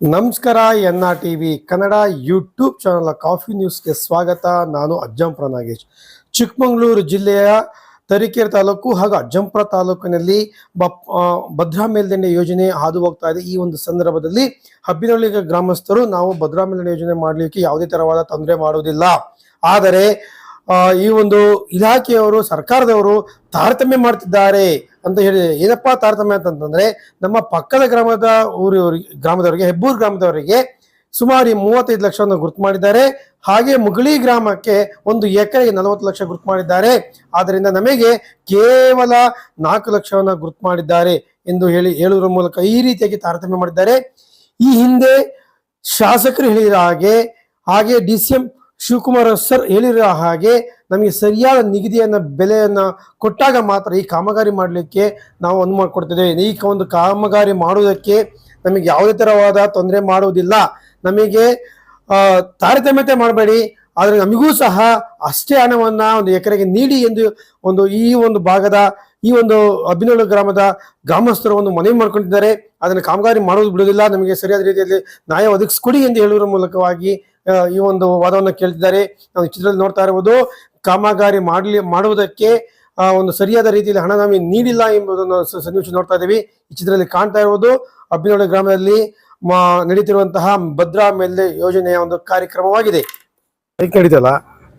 ನಮಸ್ಕಾರ, N R T V Kannada YouTube channel coffee ನ್ಯೂಸ್ಗೆ ಸ್ವಾಗತ. ನಾನು ಅಜ್ಜಂಪುರ ನಾಗೇಶ್ ಚಿಕ್ಕಮಗಳೂರು ಜಿಲ್ಲೆಯ ತರೀಕೆರೆ ತಾಲೂಕು ಹಾಗೂ ಅಜ್ಜಂಪುರ ತಾಲೂಕಿನಲ್ಲಿ ಬಪ್ ಭದ್ರಾ ಮೇಲ್ದಂಡೆ ಯೋಜನೆ ಹಾದು ಹೋಗ್ತಾ ಇದೆ. ಈ ಒಂದು ಸಂದರ್ಭದಲ್ಲಿ ಹಬ್ಬಿನಹಳ್ಳಿ ಗ್ರಾಮಸ್ಥರು, ನಾವು ಭದ್ರಾ ಮೇಲ್ದಂಡೆ ಯೋಜನೆ ಮಾಡಲಿಕ್ಕೆ ಯಾವುದೇ ತರವಾದ ತೊಂದರೆ ಮಾಡುವುದಿಲ್ಲ. ಆದರೆ ಈ ಒಂದು ಇಲಾಖೆಯವರು, ಸರ್ಕಾರದವರು ತಾರತಮ್ಯ ಮಾಡ್ತಿದ್ದಾರೆ ಅಂತ ಹೇಳಿ, ಏನಪ್ಪ ತಾರತಮ್ಯ ಅಂತಂದ್ರೆ, ನಮ್ಮ ಪಕ್ಕದ ಗ್ರಾಮದ ಊರಿವರಿಗೆ ಗ್ರಾಮದವರಿಗೆ, ಹೆಬ್ಬೂರು ಗ್ರಾಮದವರಿಗೆ ಸುಮಾರು ಮೂವತ್ತೈದು ಲಕ್ಷವನ್ನು ಗುರುತು ಮಾಡಿದ್ದಾರೆ. ಹಾಗೆ ಮುಗಳಿ ಗ್ರಾಮಕ್ಕೆ ಒಂದು ಎಕರೆಗೆ ನಲವತ್ತು ಲಕ್ಷ ಗುರುತು ಮಾಡಿದ್ದಾರೆ. ಆದ್ದರಿಂದ ನಮಗೆ ಕೇವಲ ನಾಲ್ಕು ಲಕ್ಷವನ್ನು ಗುರುತು ಮಾಡಿದ್ದಾರೆ ಎಂದು ಹೇಳಿ, ಹೇಳುವುದರ ಮೂಲಕ ಈ ರೀತಿಯಾಗಿ ತಾರತಮ್ಯ ಮಾಡಿದ್ದಾರೆ. ಈ ಹಿಂದೆ ಶಾಸಕರು ಹೇಳಿದ ಹಾಗೆ ಹಾಗೆ D C M Shivakumar sir ಹೇಳಿರೋ ಹಾಗೆ ನಮಗೆ ಸರಿಯಾದ ನಿಗದಿಯನ್ನ, ಬೆಲೆಯನ್ನ ಕೊಟ್ಟಾಗ ಮಾತ್ರ ಈ ಕಾಮಗಾರಿ ಮಾಡಲಿಕ್ಕೆ ನಾವು ಅನುವು ಮಾಡಿಕೊಡ್ತಿದ್ದೇವೆ. ಈ ಒಂದು ಕಾಮಗಾರಿ ಮಾಡುವುದಕ್ಕೆ ನಮಗೆ ಯಾವುದೇ ತರವಾದ ತೊಂದರೆ ಮಾಡುವುದಿಲ್ಲ. ನಮಗೆ ತಾರತಮ್ಯತೆ ಮಾಡಬೇಡಿ. ಆದರೆ ನಮಗೂ ಸಹ ಅಷ್ಟೇ ಹಣವನ್ನು ಒಂದು ಎಕರೆಗೆ ನೀಡಿ ಎಂದು ಒಂದು ಈ ಒಂದು ಭಾಗದ, ಈ ಒಂದು ಅಭಿನವ ಗ್ರಾಮದ ಗ್ರಾಮಸ್ಥರು ಒಂದು ಮನವಿ ಮಾಡ್ಕೊಂಡಿದ್ದಾರೆ. ಅದನ್ನು ಕಾಮಗಾರಿ ಮಾಡೋದು ಬಿಡುವುದಿಲ್ಲ. ನಮಗೆ ಸರಿಯಾದ ರೀತಿಯಲ್ಲಿ ನ್ಯಾಯ ಒದಗಿಸ್ಕೊಡಿ ಎಂದು ಹೇಳುವ ಮೂಲಕವಾಗಿ ಈ ಒಂದು ವಾದವನ್ನು ಕೇಳ್ತಿದ್ದಾರೆ. ನಾವು ಚಿತ್ರದಲ್ಲಿ ನೋಡ್ತಾ ಇರುವುದು ಕಾಮಗಾರಿ ಮಾಡಲಿ, ಮಾಡುವುದಕ್ಕೆ ಒಂದು ಸರಿಯಾದ ರೀತಿಯಲ್ಲಿ ಹಣ ನಮಗೆ ನೀಡಿಲ್ಲ ಎಂಬುದನ್ನು ಸನ್ನಿವೇಶ ನೋಡ್ತಾ ಇದ್ದೀವಿ. ಈ ಚಿತ್ರದಲ್ಲಿ ಕಾಣ್ತಾ ಇರುವುದು ಅಬ್ಬಿನೋಡ ಗ್ರಾಮದಲ್ಲಿ ನಡೀತಿರುವಂತಹ ಭದ್ರಾ ಮೇಲ್ದೆ ಯೋಜನೆಯ ಒಂದು ಕಾರ್ಯಕ್ರಮವಾಗಿದೆ. ನಡೀತಲ್ಲ.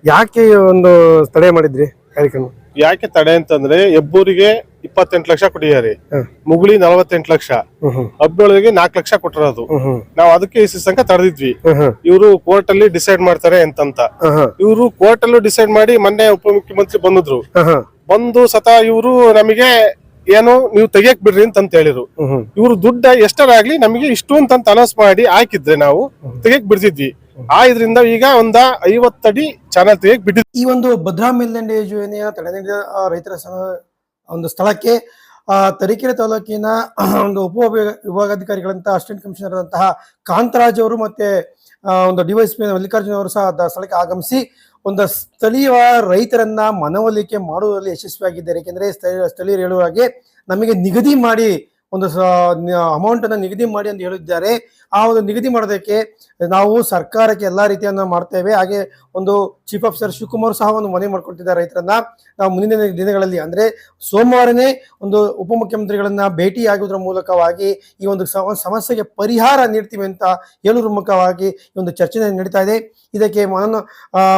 ಯಾಕೆ ಒಂದು ತಡೆ ಮಾಡಿದ್ರಿ ಕಾರ್ಯಕ್ರಮ? ಯಾಕೆ ತಡೆ ಅಂತಂದ್ರೆ ಹೆಬ್ಬೂರಿಗೆ ಇಪ್ಪತ್ತೆಂಟು ಲಕ್ಷ ಕೊಟ್ಟಿದ್ದಾರೆ. ಮುಗುಳಿ ನಲವತ್ತೆಂಟು ಲಕ್ಷ. ಹ್ಮ್ ನಾಲ್ಕು ಲಕ್ಷ ಕೊಟ್ಟಿರೋದು. ನಾವು ಅದಕ್ಕೆ ಈ ಸಂಕ ತಡೆದಿದ್ವಿ. ಇವರು ಕೋರ್ಟ್ ಅಲ್ಲಿ ಡಿಸೈಡ್ ಮಾಡ್ತಾರೆ ಅಂತಂತ. ಇವರು ಕೋರ್ಟ್ ಅಲ್ಲೂ ಡಿಸೈಡ್ ಮಾಡಿ ಮೊನ್ನೆ ಉಪಮುಖ್ಯಮಂತ್ರಿ ಬಂದಿದ್ರು. ಬಂದು ಸತ ಇವರು ನಮಗೆ ಏನು ನೀವು ತೆಗಿಯಕ್ ಬಿಡ್ರಿ ಅಂತ ಹೇಳಿದ್ರು. ಇವ್ರು ದುಡ್ಡು ಎಷ್ಟರ ದುಡ್ಡ ಎಷ್ಟರಾಗ್ಲಿ ನಮಗೆ ಇಷ್ಟು ಅಂತ ಅನೌನ್ಸ್ ಮಾಡಿ ಹಾಕಿದ್ರೆ ನಾವು ತೆಗಿಯಕ್ ಬಿಡ್ತಿದ್ವಿ. ಆ ಇದ್ರಿಂದ ಈಗ ಒಂದ ಐವತ್ತಡಿ ಚಾನಲ್ ತೆಗಿಯಕ್ ಬಿಟ್ಟಿದ್ವಿ. ಈ ಒಂದು ಭದ್ರಾ ಮೇಲ್ದಂಡೆ ಯೋಜನೆಯ ತಡೆ ನೀಡಿದ ರೈತರ ಒಂದು ಸ್ಥಳಕ್ಕೆ ಆ, ತರೀಕೆರೆ ತಾಲೂಕಿನ ಒಂದು ಉಪ ವಿಭಾಗಾಧಿಕಾರಿಗಳಂತಹ ವಿಭಾಗಾಧಿಕಾರಿಗಳಂತ ಅಸಿಸ್ಟೆಂಟ್ ಕಮಿಷನರ್ ಆದಂತಹ ಕಾಂತರಾಜ್ ಅವರು ಮತ್ತೆ ಒಂದು ಡಿವೈಎಸ್ಪಿ ಮಲ್ಲಿಕಾರ್ಜುನ ಅವರು ಸಹ ಸ್ಥಳಕ್ಕೆ ಆಗಮಿಸಿ ಒಂದು ಸ್ಥಳೀಯ ರೈತರನ್ನ ಮನವೊಲಿಕೆ ಮಾಡುವುದರಲ್ಲಿ ಯಶಸ್ವಿಯಾಗಿದ್ದಾರೆ. ಏಕೆಂದರೆ ಸ್ಥಳೀಯ ಸ್ಥಳೀಯರು ಹೇಳುವ ಹಾಗೆ ನಮಗೆ ನಿಗದಿ ಮಾಡಿ ಒಂದು ಅಮೌಂಟ್ ಅನ್ನ ನಿಗದಿ ಮಾಡಿ ಅಂತ ಹೇಳಿದ್ದಾರೆ. ಆ ಒಂದು ನಿಗದಿ ಮಾಡೋದಕ್ಕೆ ನಾವು ಸರ್ಕಾರಕ್ಕೆ ಎಲ್ಲಾ ರೀತಿಯನ್ನ ಮಾಡ್ತೇವೆ. ಹಾಗೆ ಒಂದು ಚೀಫ್ ಆಫೀಸರ್ ಶಿವಕುಮಾರ್ ಸಹ ಒಂದು ಮನವಿ ಮಾಡಿಕೊಡ್ತಿದ್ದಾರೆ ರೈತರನ್ನ. ನಾವು ಮುಂದಿನ ದಿನಗಳಲ್ಲಿ ಅಂದ್ರೆ ಸೋಮವಾರನೇ ಒಂದು ಉಪಮುಖ್ಯಮಂತ್ರಿಗಳನ್ನ ಭೇಟಿ ಆಗುವುದರ ಮೂಲಕವಾಗಿ ಈ ಒಂದು ಸಮ- ಸಮಸ್ಯೆಗೆ ಪರಿಹಾರ ನೀಡ್ತೀವಿ ಅಂತ ಹೇಳುವ ಮುಖವಾಗಿ ಈ ಒಂದು ಚರ್ಚೆ ನಡೀತಾ ಇದೆ. ಇದಕ್ಕೆ ಮನ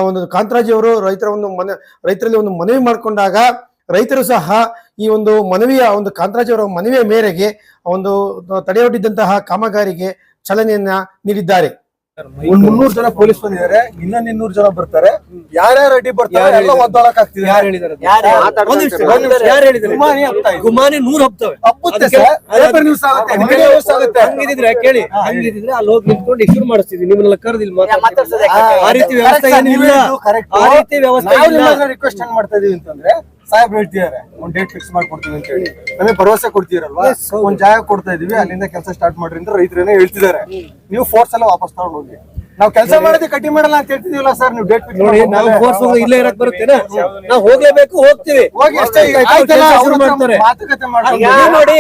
ಒಂದು ಕಾಂತರಾಜ್ ಅವರು ರೈತರ ಒಂದು ಮನ ರೈತರಲ್ಲಿ ಒಂದು ಮನವಿ ಮಾಡಿಕೊಂಡಾಗ ರೈತರು ಸಹ ಈ ಒಂದು ಮನವಿಯ ಒಂದು ಕಾಂತರಾಜ್ ಅವರ ಮನವಿಯ ಮೇರೆಗೆ ಒಂದು ತಡೆಯೊಡ್ಡಿದ್ದಂತಹ ಕಾಮಗಾರಿಗೆ ಚಲನೆಯನ್ನ ನೀಡಿದ್ದಾರೆ. ಒಂದ್ ಮುನ್ನೂರು ಜನ ಪೊಲೀಸ್ ಬಂದಿದ್ದಾರೆ ಇನ್ನೊಂದ್ ಇನ್ನೂರು ಜನ ಬರ್ತಾರೆ. ಯಾರ್ಯಾರು ಅಡ್ಡಿ ಬರ್ತಾರೆ ಎಲ್ಲ ಒದ್ದಾಡಕ್ ಆಗ್ತಿದೆ ಯಾರು ಹೇಳಿದಾರೆ ಗುಮಾನಿ ನೂರ್ ಹಬ್ತವೆ. ಹಬ್ಬುತ್ತೆ ಸರ್. ಪೇಪರ್ ನ್ಯೂಸ್ ಆಗುತ್ತೆ. ವಿಡಿಯೋ ನ್ಯೂಸ್ ಆಗುತ್ತೆ. ಹಂಗಿದ್ರೆ ಕೇಳಿ ಹಂಗಿದ್ರೆ ಅಲ್ಲಿ ಹೋಗಿ ನಿಂತ್ಕೊಂಡು ಇಶ್ಯೂ ಮಾಡಿಸ್ತಿದ್ವಿ. ನಿಮ್ಮನ್ನ ಕರೆದಿಲ್ಲ ಆ ರೀತಿ ವ್ಯವಸ್ಥೆ ಏನಿಲ್ಲ. ಆ ರೀತಿ ವ್ಯವಸ್ಥೆ ಇಲ್ಲ. ರಿಕ್ವೆಸ್ಟ್ ಏನ್ ಮಾಡ್ತಾ ಇದೀವಿ ಅಂತಂದ್ರೆ ಸಾಹೇಬ್ ಹೇಳ್ತಿದ್ದಾರೆ ಒಂದ್ ಡೇಟ್ ಫಿಕ್ಸ್ ಮಾಡ್ಕೊಡ್ತೀವಿ ಅಂತ ಹೇಳಿ. ನಮಗೆ ಭರವಸೆ ಕೊಡ್ತೀರಲ್ವಾ? ಒಂದ್ ಜಾಗ ಕೊಡ್ತಾ ಇದೀವಿ ಅಲ್ಲಿಂದ ಕೆಲಸ ಸ್ಟಾರ್ಟ್ ಮಾಡ್ರಿ ಅಂತ ರೈತರೇನೆ ಹೇಳ್ತಿದ್ದಾರೆ. ನೀವು ಫೋರ್ಸ್ ಎಲ್ಲ ವಾಪಸ್ ತಗೊಂಡು ಹೋಗಿ. ನಾವು ಕೆಲಸ ಮಾಡೋದೇ ಕಟ್ಟಿ ಮಾಡಲ್ಲ ಅಂತ ಹೇಳ್ತಿದೀವಲ್ಲ ಸರ್ ನೀವು ಡೇಟ್ ಫಿಕ್ಸ್ ನೋಡಿ ನಾವು ಫೋರ್ಸ್ ಇಲ್ಲೇ ಇರಕ್ ಬರುತ್ತೇನೆ. ನಾವು ಹೋಗಲೇಬೇಕು ಹೋಗ್ತೀವಿ. ಹೋಗಿ ಅಷ್ಟೇ ಈಗ. ಮಾತುಕತೆ ಮಾಡಿ ನೋಡಿ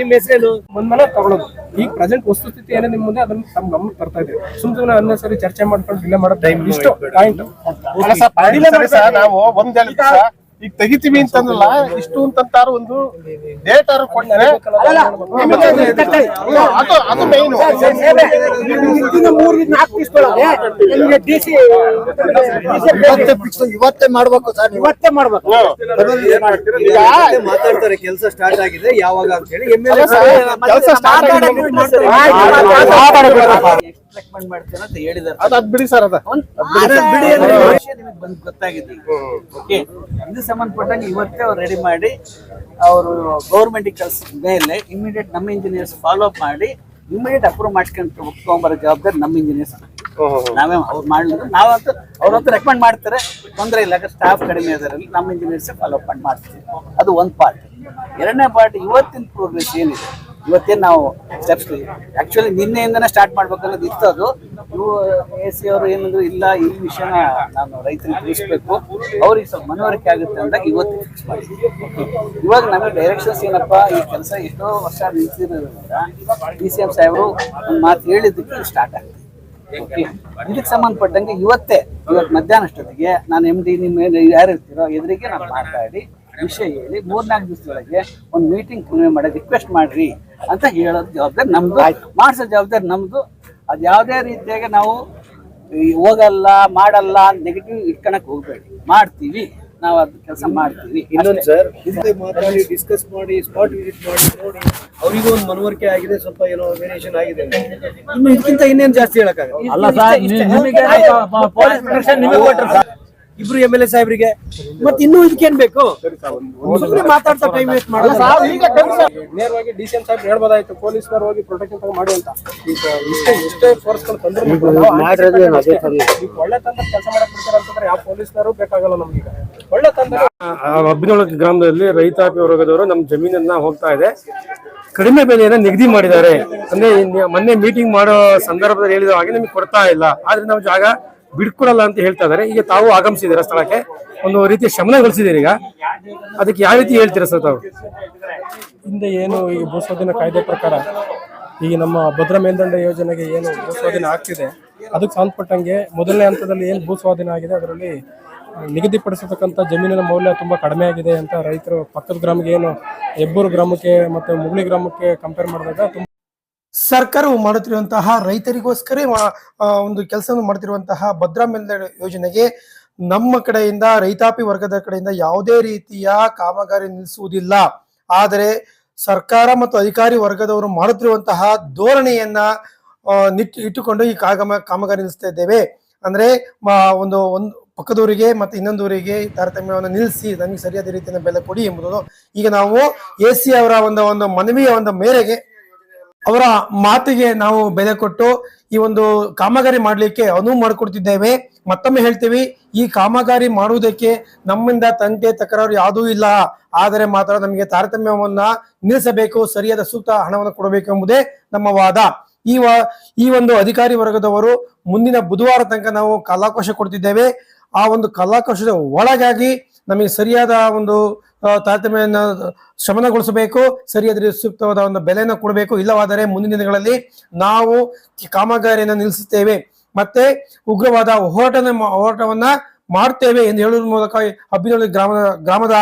ನಿಮ್ಮ ಹೆಸರೇನು? ಮನೆ ತಗೊಳ್ಳೋದು. ಈಗ ಪ್ರೆಸೆಂಟ್ ವಸ್ತುಸ್ಥಿತಿ ಏನೇ ನಿಮ್ಮ ಮುಂದೆ ಅದನ್ನ ತಮ್ಮ ಗಮನಕ್ಕೆ ತರ್ತಾ ಇದೆ ಸುಮ್ ಸುಮ್ಮನೆ ಅನ್ನಸರಿ ಚರ್ಚೆ ಮಾಡ್ಕೊಂಡು ಇಲ್ಲೇ ಮಾಡೋ ಟೈಮ್ ಇಷ್ಟು. ಪಾಯಿಂಟ್ ಸರ್, ಸರಿ ಸರ್, ನಾವು ಒಂದ್ ಸರ್, ಈಗ ತೆಗಿತೀವಿ ಅಂತಂದ್ರಲ್ಲ ಇಷ್ಟು ಅಂತಂತಾರ ಒಂದು ಡೇಟ್ ಆರು ಕೊಟ್ಟರೆ ಅದು- ಅದು ಮೇನ್ ಇವತ್ತೇ ಮಾಡ್ಬೇಕು ಸರ್ ಇವತ್ತೇ ಮಾಡ್ಬೇಕು ಮಾತಾಡ್ತಾರೆ ಕೆಲಸ ಸ್ಟಾರ್ಟ್ ಆಗಿದೆ ಯಾವಾಗ ಅಂತ ಹೇಳಿ ಕೆಲಸ ಸ್ಟಾರ್ಟ್ ರೆಕಮೆಂಡ್ ಮಾಡ್ತೇನೆ ಅಂತ ಹೇಳಿದಾರೆ ಅದು ಅದ್ ಬಿಡಿ ಸರ್ ಅದ. ನಿಮಗೆ ಬಂದ್ ಗೊತ್ತಾಗಿದೆ. ಓಕೆ ಇದು ಸಂಬಂಧಪಟ್ಟಂಗೆ ಇವತ್ತೇ ಅವ್ರು ರೆಡಿ ಮಾಡಿ ಅವರು ಗೌರ್ಮೆಂಟ್ ಕಳ್ಸಿದ ಮೇಲೆ ಇಮಿಡಿಯೇಟ್ ನಮ್ಮ ಇಂಜಿನಿಯರ್ಸ್ ಫಾಲೋ ಅಪ್ ಮಾಡಿ ಇಮಿಡಿಯೇಟ್ ಅಪ್ರೂವ್ ಮಾಡ್ಕೊಂಡು ತಗೊಂಬರೋ ಜವಾಬ್ದಾರಿ ನಮ್ಮ ಇಂಜಿನಿಯರ್ಸ್ ನಾವೇ ಅವ್ರು ಮಾಡಿದ್ರು ನಾವಂತೂ ಅವ್ರಂತೂ ರೆಕಮೆಂಡ್ ಮಾಡ್ತಾರೆ. ತೊಂದರೆ ಇಲ್ಲ ಸ್ಟಾಫ್ ಕಡಿಮೆ ಇದರಲ್ಲಿ ನಮ್ಮ ಇಂಜಿನಿಯರ್ಸ್ ಫಾಲೋ ಅಪ್ ಮಾಡಿ ಮಾಡ್ತೀವಿ. ಅದು ಒಂದು ಪಾರ್ಟ್ ಎರಡನೇ ಪಾರ್ಟ್ ಇವತ್ತಿನ ಪ್ರೋಗ್ರೆಸ್ ಏನಿದೆ? ಇವತ್ತೇನು ನಾವು ಸ್ಟೆಪ್ಸ್ ಆ್ಯಕ್ಚುಲಿ ನಿನ್ನೆಯಿಂದನೇ ಸ್ಟಾರ್ಟ್ ಮಾಡ್ಬೇಕನ್ನೋದು ಇತ್ತು ಅದು ಇವು ಎ ಸಿ ಅವರು ಏನಂದ್ರು, ಇಲ್ಲ, ಈ ವಿಷಯನ ನಾನು ರೈತರಿಗೆ ತಿಳಿಸ್ಬೇಕು. ಅವ್ರಿಗೆ ಸ್ವಲ್ಪ ಮನವರಿಕೆ ಆಗುತ್ತೆ ಅಂದಾಗ ಇವತ್ತು ಫಿಕ್ಸ್ ಮಾಡಿ ಇವಾಗ ನಮಗೆ ಡೈರೆಕ್ಷನ್ಸ್ ಏನಪ್ಪ, ಈ ಕೆಲಸ ಎಷ್ಟೋ ವರ್ಷ ನಿಂತಿರೋದ್ರಿಂದ ಡಿ ಸಿ ಎಂ ಸಾಹೇಬರು ಒಂದು ಮಾತು ಹೇಳಿದ್ದಕ್ಕೆ ಸ್ಟಾರ್ಟ್ ಆಗ್ತದೆ. ಇದಕ್ಕೆ ಸಂಬಂಧಪಟ್ಟಂಗೆ ಇವತ್ತೇ, ಇವತ್ತು ಮಧ್ಯಾಹ್ನ ಅಷ್ಟೊತ್ತಿಗೆ ನಾನು ಎಂ ಡಿ ನಿಮ್ಮ ಯಾರು ಇರ್ತೀರೋ ಎದುರಿಗೆ ನಾನು ಮಾತಾಡಿ ವಿಷಯ ಹೇಳಿ ಮೂರ್ನಾಲ್ಕು ದಿವಸದೊಳಗೆ ಒಂದು ಮೀಟಿಂಗ್ ಮಾಡಿ ರಿಕ್ವೆಸ್ಟ್ ಮಾಡ್ರಿ. ಅಂತ ಹೇಳೋದು ಜವಾಬ್ದಾರಿ ನಮ್ದು ಮಾಡಿಸೋ ಜವಾಬ್ದಾರಿ ನಮ್ದು ಅದು ಯಾವುದೇ ರೀತಿಯಾಗಿ ನಾವು ಹೋಗಲ್ಲ ಮಾಡಲ್ಲ ನೆಗೆಟಿವ್ ಇಟ್ಕೊಳಕ್ ಹೋಗ್ಬೇಡಿ ಮಾಡ್ತೀವಿ ನಾವು ಅದು ಕೆಲಸ ಮಾಡ್ತೀವಿ ಇನ್ನೊಂದು ಸರ್ ಹಿಂದೆ ಮಾತಾಡಿ ಡಿಸ್ಕಸ್ ಮಾಡಿ ಸ್ಪಾಟ್ ವಿಸಿಟ್ ಮಾಡಿ ನೋಡಿ ಅವರಿಗೂ ಒಂದು ಮನವರಿಕೆ ಆಗಿದೆ ಸ್ವಲ್ಪ ಏನೋ ವೇರಿಯೇಷನ್ ಆಗಿದೆ ಇನ್ನು ಇದಕ್ಕಿಂತ ಇನ್ನೇನು ಜಾಸ್ತಿ ಹೇಳಕ್ಕಾಗಲ್ಲ ಅಲ್ಲ ಸರ್ ಇಬ್ರು ಎಂ ಎಲ್ ಎ ಸಾಹೇಬ್ರಿಗೆ. ಮತ್ತೆ ಇನ್ನೂ ಇದಕ್ಕೇನ್ ಬೇಕು? ಸುಮ್ಮನೆ ಮಾತಾಡ್ತಾ ಟೈಮ್ ವೇಸ್ಟ್ ಮಾಡಲ್ಲ ನೇರವಾಗಿ ಡಿ ಸಿ ಎಂ ಸಾಹೇಬ್ ಹೇಳ್ಬೋದಾಯ್ತು ಪೊಲೀಸ್ನವ್ರು ಹೋಗಿ ಪ್ರೊಟೆಕ್ಷನ್ ತಗೊಂಡು ಮಾಡಿ ಅಂತ. ಈಗ ಇಷ್ಟೇ ಇಷ್ಟೇ ಫೋರ್ಸ್ಗಳು ತಂದ್ರೆ ಈಗ ಒಳ್ಳೆ ತಂದ್ರೆ ಕೆಲಸ ಮಾಡಕ್ ಬಿಡ್ತಾರೆ ಅಂತಂದ್ರೆ ಯಾವ ಪೊಲೀಸ್ನವರು ಬೇಕಾಗಲ್ಲ ನಮ್ಗೆ ಒಳ್ಳೆ ತಂದ್ರೆ ಅಬ್ಬಿನೊಳ ಗ್ರಾಮದಲ್ಲಿ ರೈತಾಪಿ ವರ್ಗದವರು ನಮ್ಮ ಜಮೀನನ್ನ ಹೋಗ್ತಾ ಇದೆ. ಕಡಿಮೆ ಬೆಲೆಯನ್ನ ನಿಗದಿ ಮಾಡಿದ್ದಾರೆ. ಅಂದ್ರೆ ಮೊನ್ನೆ ಮೀಟಿಂಗ್ ಮಾಡೋ ಸಂದರ್ಭದಲ್ಲಿ ಹೇಳಿದ ಹಾಗೆ ನಮಗೆ ಕೊಡ್ತಾ ಇಲ್ಲ. ಆದ್ರೆ ನಾವು ಜಾಗ ಬಿಡ್ಕೊಡಲ್ಲ ಅಂತ ಹೇಳ್ತಾ ಇದ್ದಾರೆ. ಈಗ ತಾವು ಆಗಮಿಸಿದ್ದೀರಾ ಸ್ಥಳಕ್ಕೆ? ಒಂದು ರೀತಿಯ ಶಮನಗೊಳಿಸಿದ್ದೀರಿ ಈಗ? ಅದಕ್ಕೆ ಯಾವ ರೀತಿ ಹೇಳ್ತೀರಾ ಸರ್ ತಾವು? ಹಿಂದೆ ಏನು ಈ ಭೂಸ್ವಾಧೀನ ಕಾಯ್ದೆ ಪ್ರಕಾರ ಈಗ ನಮ್ಮ ಭದ್ರಾ ಮೇಲ್ದಂಡ ಯೋಜನೆಗೆ ಏನು ಭೂಸ್ವಾಧೀನ ಆಗ್ತಿದೆ, ಅದಕ್ಕೆ ಸಂಬಂಧಪಟ್ಟಂಗೆ ಮೊದಲನೇ ಹಂತದಲ್ಲಿ ಏನು ಭೂಸ್ವಾಧೀನ ಆಗಿದೆ, ಅದರಲ್ಲಿ ನಿಗದಿಪಡಿಸತಕ್ಕಂಥ ಜಮೀನಿನ ಮೌಲ್ಯ ತುಂಬ ಕಡಿಮೆ ಆಗಿದೆ ಅಂತ ರೈತರು ಪಕ್ಕದ ಗ್ರಾಮಕ್ಕೆ ಏನು ಹೆಬ್ಬೂರು ಗ್ರಾಮಕ್ಕೆ ಮತ್ತು ಮುಗುಳಿ ಗ್ರಾಮಕ್ಕೆ ಕಂಪೇರ್ ಮಾಡಿದಾಗ ತುಂಬ ಸರ್ಕಾರವು ಮಾಡುತ್ತಿರುವಂತಹ ರೈತರಿಗೋಸ್ಕರ ಒಂದು ಕೆಲಸವನ್ನು ಮಾಡುತ್ತಿರುವಂತಹ ಭದ್ರಾ ಮೇಲ್ದಂಡೆ ಯೋಜನೆಗೆ ನಮ್ಮ ಕಡೆಯಿಂದ, ರೈತಾಪಿ ವರ್ಗದ ಕಡೆಯಿಂದ ಯಾವುದೇ ರೀತಿಯ ಕಾಮಗಾರಿ ನಿಲ್ಲಿಸುವುದಿಲ್ಲ. ಆದರೆ ಸರ್ಕಾರ ಮತ್ತು ಅಧಿಕಾರಿ ವರ್ಗದವರು ಮಾಡುತ್ತಿರುವಂತಹ ಧೋರಣೆಯನ್ನ ನಿಟ್ಟು ನಿಟ್, ಇಟ್ಟುಕೊಂಡು ಈ ಕಾಗಮ, ಕಾಮಗಾರಿ ನಿಲ್ಲಿಸ್ತಾ ಇದ್ದೇವೆ. ಅಂದ್ರೆ ಒಂದು ಒಂದು ಪಕ್ಕದವರಿಗೆ ಮತ್ತೆ ಇನ್ನೊಂದೂರಿಗೆ ತಾರತಮ್ಯವನ್ನು ನಿಲ್ಲಿಸಿ, ನಮಗೆ ಸರಿಯಾದ ರೀತಿಯ ಬೆಲೆ ಕೊಡಿ ಎಂಬುದನ್ನು ಈಗ ನಾವು ಎ ಸಿ ಅವರ ಒಂದು ಒಂದು ಮನವಿಯ ಒಂದು ಮೇರೆಗೆ ಅವರ ಮಾತಿಗೆ ನಾವು ಬೆಲೆ ಕೊಟ್ಟು ಈ ಒಂದು ಕಾಮಗಾರಿ ಮಾಡಲಿಕ್ಕೆ ಅನುವು ಮಾಡಿಕೊಡ್ತಿದ್ದೇವೆ. ಮತ್ತೊಮ್ಮೆ ಹೇಳ್ತೀವಿ, ಈ ಕಾಮಗಾರಿ ಮಾಡುವುದಕ್ಕೆ ನಮ್ಮಿಂದ ತಂಟೆ ತಕರಾರು ಯಾವುದೂ ಇಲ್ಲ. ಆದರೆ ಮಾತ್ರ ನಮಗೆ ತಾರತಮ್ಯವನ್ನ ನಿಲ್ಲಿಸಬೇಕು, ಸರಿಯಾದ ಸೂಕ್ತ ಹಣವನ್ನು ಕೊಡಬೇಕು ಎಂಬುದೇ ನಮ್ಮ ವಾದ. ಈ ವಾ, ಈ ಒಂದು ಅಧಿಕಾರಿ ವರ್ಗದವರು ಮುಂದಿನ ಬುಧವಾರ ತನಕ ನಾವು ಕಲಾಕೋಶ ಕೊಡ್ತಿದ್ದೇವೆ. ಆ ಒಂದು ಕಾಲಾವಕಾಶದ ಒಳಗಾಗಿ ನಮಗೆ ಸರಿಯಾದ ಒಂದು ತಾರತಮ್ಯನ ತಾರತಮ್ಯವನ್ನು ಶಮನಗೊಳಿಸಬೇಕು ಸರಿಯಾದ ಸೂಕ್ತವಾದ ಒಂದು ಬೆಲೆಯನ್ನು ಕೊಡಬೇಕು. ಇಲ್ಲವಾದರೆ ಮುಂದಿನ ದಿನಗಳಲ್ಲಿ ನಾವು ಕಾಮಗಾರಿಯನ್ನು ನಿಲ್ಲಿಸುತ್ತೇವೆ. ಮತ್ತೆ ಉಗ್ರವಾದ ಹೋರಾಟನ ಹೋರಾಟವನ್ನ ಮಾಡ್ತೇವೆ ಎಂದು ಹೇಳುವ ಮೂಲಕ ಅಬ್ಬಿನಹಳ್ಳಿ ಗ್ರಾಮದ ಗ್ರಾಮದ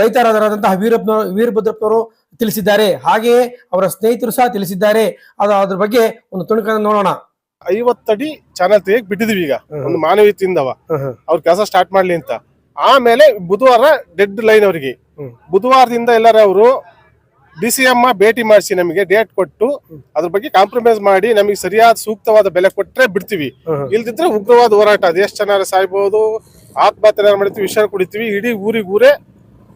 ರೈತರಾದರಾದಂತಹ ವೀರಪ್ಪ ವೀರಭದ್ರಪ್ಪನವರು ತಿಳಿಸಿದ್ದಾರೆ. ಹಾಗೆಯೇ ಅವರ ಸ್ನೇಹಿತರು ಸಹ ತಿಳಿಸಿದ್ದಾರೆ. ಅದು ಅದ್ರ ಬಗ್ಗೆ ಒಂದು ತುಣುಕನ್ನು ನೋಡೋಣ. ಐವತ್ತಡಿ ಚಾನಲ್ ತೆಗಿಯಕ್ ಬಿಟ್ಟಿದೀವಿ ಈಗ. ಒಂದು ಮಾನವೀಯತೆಯಿಂದವ ಅವ್ರ ಕೆಲಸ ಸ್ಟಾರ್ಟ್ ಮಾಡ್ಲಿ ಅಂತ. ಆಮೇಲೆ ಬುಧವಾರ ಡೆಡ್ ಲೈನ್ ಅವರಿಗೆ. ಬುಧವಾರದಿಂದ ಎಲ್ಲರೂ ಅವರು ಡಿ ಸಿ ಎಮ್ಮ ಭೇಟಿ ಮಾಡಿಸಿ ನಮಗೆ ಡೇಟ್ ಕೊಟ್ಟು ಅದ್ರ ಬಗ್ಗೆ ಕಾಂಪ್ರಮೈಸ್ ಮಾಡಿ ನಮಗೆ ಸರಿಯಾದ ಸೂಕ್ತವಾದ ಬೆಲೆ ಕೊಟ್ಟರೆ ಬಿಡ್ತೀವಿ. ಇಲ್ದಿದ್ರೆ ಉಗ್ರವಾದ ಹೋರಾಟ. ಅದು ಎಷ್ಟು ಚೆನ್ನಾಗಿ ಸಾಯ್ಬೋದು ಆತ್ಮಹತ್ಯೆ ಮಾಡ್ತೀವಿ ವಿಷಯ ಕುಡಿತೀವಿ ಇಡೀ ಊರಿಗೂರೇ ಊರೇ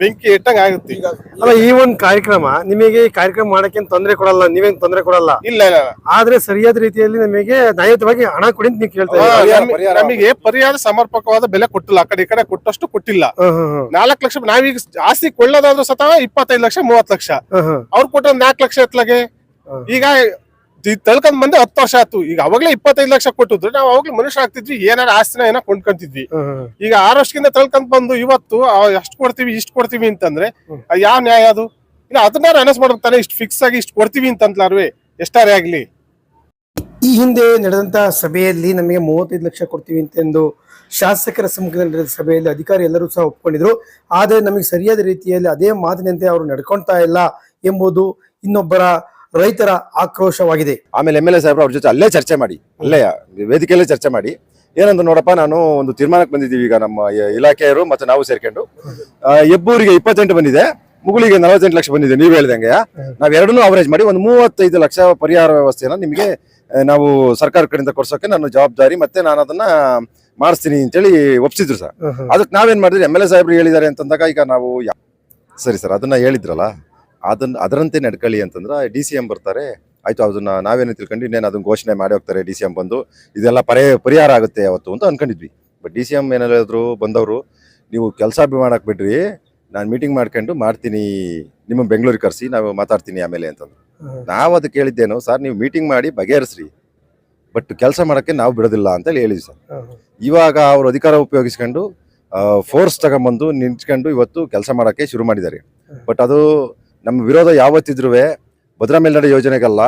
ಬೆಂಕಿ ಇಟ್ಟಂಗ ಆಗುತ್ತೆ ಈಗ ಅಲ್ಲ ಈ ಒಂದು ಕಾರ್ಯಕ್ರಮ ನಿಮಗೆ ಈ ಕಾರ್ಯಕ್ರಮ ಮಾಡಕ್ಕೆ ತೊಂದರೆ ಕೊಡಲ್ಲ ನೀವೇನ್ ತೊಂದರೆ ಕೊಡಲ್ಲ ಇಲ್ಲ ಇಲ್ಲ. ಆದ್ರೆ ಸರಿಯಾದ ರೀತಿಯಲ್ಲಿ ನಮಗೆ ನ್ಯಾಯಯುತವಾಗಿ ಹಣ ಕೊಡಿ ಅಂತ ನೀವು ಕೇಳ್ತಾ ಇದ್ದೀರಾ. ನಮಗೆ- ನಮಗೆ ಪರಿಹಾರ ಸಮರ್ಪಕವಾದ ಬೆಲೆ ಕೊಟ್ಟಿಲ್ಲ ಆ ಕಡೆ ಈ ಕಡೆ ಕೊಟ್ಟಷ್ಟು ಕೊಟ್ಟಿಲ್ಲ ಹ್ಮ್ ಹ್ಮ್ ಹ್ಮ್. ನಾಲ್ಕು ಲಕ್ಷ ನಾವೀಗ ಆಸ್ತಿ ಕೊಳ್ಳೋದಾದ್ರೂ ಸತ ಇಪ್ಪತ್ತೈದು ಲಕ್ಷ ಮೂವತ್ತು ಲಕ್ಷ ಹ್ಮ್ ಹ್ಮ್. ಅವ್ರು ಕೊಟ್ಟ ನಾಲ್ಕು ಲಕ್ಷ ಎತ್ಲಾಗೆ ಈಗ ತಳ್ಕೊಂಡ್ ಬಂದೆ ಹತ್ತು ವರ್ಷ ಆಯ್ತು. ಈಗ ಅವಾಗ್ಲೇ ಇಪ್ಪತ್ತೈದು ಲಕ್ಷ ಕೊಟ್ಟಿದ್ರು. ನಾವು ಅವಾಗ್ಲೇ ಮನುಷ್ಯ ಆಗ್ತಿದ್ವಿ. ಏನಾರ ಆಸ್ತಿನ ಏನೋ ಕೊಂಡ್ಕೊಂತಿದ್ವಿ. ಈಗ ಆರು ವರ್ಷಕ್ಕಿಂತ ತಳ್ಕೊಂಡ್ ಬಂದು ಇವತ್ತು ಎಷ್ಟು ಕೊಡ್ತೀವಿ ಇಷ್ಟು ಕೊಡ್ತೀವಿ ಅಂತಂದ್ರೆ ಯಾವ ನ್ಯಾಯ ಅದು? ಇಲ್ಲ ಅದನ್ನ ಅನೌನ್ಸ್ ಮಾಡ್ಬೇಕು ತಾನೆ. ಇಷ್ಟು ಫಿಕ್ಸ್ ಆಗಿ ಇಷ್ಟು ಕೊಡ್ತೀವಿ ಅಂತಂದ್ಲಾರ್ವೆ. ಎಷ್ಟಾರೇ ಆಗ್ಲಿ? ಈ ಹಿಂದೆ ನಡೆದಂತ ಸಭೆಯಲ್ಲಿ ನಮಗೆ ಮೂವತ್ತೈದು ಲಕ್ಷ ಕೊಡ್ತೀವಿ ಅಂತೆಂದು ಶಾಸಕರ ಸಮ್ಮುಖದಲ್ಲಿ ನಡೆದ ಸಭೆಯಲ್ಲಿ ಅಧಿಕಾರಿ ಎಲ್ಲರೂ ಸಹ ಒಪ್ಕೊಂಡಿದ್ರು. ಆದರೆ ನಮಗೆ ಸರಿಯಾದ ರೀತಿಯಲ್ಲಿ ಅದೇ ಮಾತಿನಂತೆ ಅವರು ನಡ್ಕೊಳ್ತಾ ಇಲ್ಲ ಎಂಬುದು ಇನ್ನೊಬ್ಬರ ರೈತರ ಆಕ್ರೋಶವಾಗಿದೆ. ಆಮೇಲೆ ಎಂ ಎಲ್ ಎ ಸಾಹೇಬ್ರು ಅವ್ರ ಜೊತೆ ಅಲ್ಲೇ ಚರ್ಚೆ ಮಾಡಿ ಅಲ್ಲೇ ವೇದಿಕೆಯಲ್ಲೇ ಚರ್ಚೆ ಮಾಡಿ ಏನಂತ ನೋಡಪ್ಪ ನಾನು ಒಂದು ತೀರ್ಮಾನಕ್ಕೆ ಬಂದಿದ್ದೀವಿ ಈಗ ನಮ್ಮ ಇಲಾಖೆಯವರು ಮತ್ತು ನಾವು ಸೇರ್ಕೊಂಡು. ಎಬ್ಬೂರಿಗೆ ಇಪ್ಪತ್ತೆಂಟು ಬಂದಿದೆ ಮುಗುಳಿಗೆ ನಲವತ್ತೆಂಟು ಲಕ್ಷ ಬಂದಿದೆ ನೀವು ಹೇಳ್ದಂಗೆ. ನಾವು ಎರಡನ್ನೂ ಅವರೇಜ್ ಮಾಡಿ ಒಂದು ಮೂವತ್ತೈದು ಲಕ್ಷ ಪರಿಹಾರ ವ್ಯವಸ್ಥೆನ ನಿಮಗೆ ನಾವು ಸರ್ಕಾರ ಕಡೆಯಿಂದ ಕೊಡ್ಸೋಕೆ ನಾನು ಜವಾಬ್ದಾರಿ ಮತ್ತೆ ನಾನು ಅದನ್ನ ಮಾಡಿಸ್ತೀನಿ ಅಂತೇಳಿ ಒಪ್ಸಿದ್ರು ಸರ್. ಅದಕ್ಕೆ ನಾವೇನ್ ಮಾಡಿದ್ರಿ? ಎಂ ಎಲ್ ಎ ಸಾಹೇಬ್ರು ಹೇಳಿದ್ದಾರೆ ಅಂತಂದಾಗ ಈಗ ನಾವು ಯಾ- ಸರಿ ಸರ್ ಅದನ್ನ ಹೇಳಿದ್ರಲ್ಲ? ಅದನ್ನ ಅದರಂತೆ ನಡ್ಕೊಳ್ಳಿ ಅಂತಂದ್ರೆ ಡಿ ಸಿ ಎಂ ಬರ್ತಾರೆ. ಆಯ್ತು ಅದನ್ನ ನಾವೇನು ತಿಳ್ಕೊಂಡು ಇನ್ನೇನು ಅದನ್ನ ಘೋಷಣೆ ಮಾಡಿ ಹೋಗ್ತಾರೆ ಡಿ ಸಿ ಎಂ ಬಂದು. ಇದೆಲ್ಲ ಪರಿ ಪರಿಹಾರ ಆಗುತ್ತೆ ಅವತ್ತು ಅಂತ ಅನ್ಕೊಂಡಿದ್ವಿ. ಬಟ್ ಡಿ ಸಿ ಎಂ ಏನಾದ್ರು ಬಂದವರು ನೀವು ಕೆಲಸ ಮಾಡಕ್ ಬಿಡ್ರಿ. ನಾನು ಮೀಟಿಂಗ್ ಮಾಡ್ಕೊಂಡು ಮಾಡ್ತೀನಿ. ನಿಮ್ಮ ಬೆಂಗಳೂರಿಗೆ ಕರೆಸಿ ನಾವು ಮಾತಾಡ್ತೀನಿ ಆಮೇಲೆ ಅಂತಂದ್ರು. ನಾವು ಅದಕ್ಕೆ ಹೇಳಿದ್ದೇನು ಸರ್ ನೀವು ಮೀಟಿಂಗ್ ಮಾಡಿ ಬಗೆಹರಿಸ್ರಿ. ಬಟ್ ಕೆಲಸ ಮಾಡೋಕ್ಕೆ ನಾವು ಬಿಡೋದಿಲ್ಲ ಅಂತೇಳಿ ಹೇಳಿದ್ವಿ ಸರ್. ಇವಾಗ ಅವರು ಅಧಿಕಾರ ಉಪಯೋಗಿಸ್ಕೊಂಡು ಫೋರ್ಸ್ ತಗೊಂಬಂದು ನಿಂತ್ಕೊಂಡು ಇವತ್ತು ಕೆಲಸ ಮಾಡೋಕ್ಕೆ ಶುರು ಮಾಡಿದ್ದಾರೆ. ಬಟ್ ಅದು ನಮ್ಮ ವಿರೋಧ ಯಾವತ್ತಿದ್ರೂ ಭದ್ರಾ ಮೇಲ್ನಡೆ ಯೋಜನೆಗಲ್ಲ,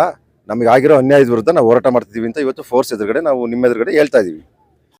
ನಮಗೆ ಆಗಿರೋ ಅನ್ಯಾಯದ ವಿರುದ್ಧ ನಾವು ಹೋರಾಟ ಮಾಡ್ತಿದ್ದೀವಿ ಅಂತ ಇವತ್ತು ಫೋರ್ಸ್ ಎದುರುಗಡೆ ನಾವು ನಿಮ್ಮ ಎದುರುಗಡೆ ಹೇಳ್ತಾ ಇದೀವಿ.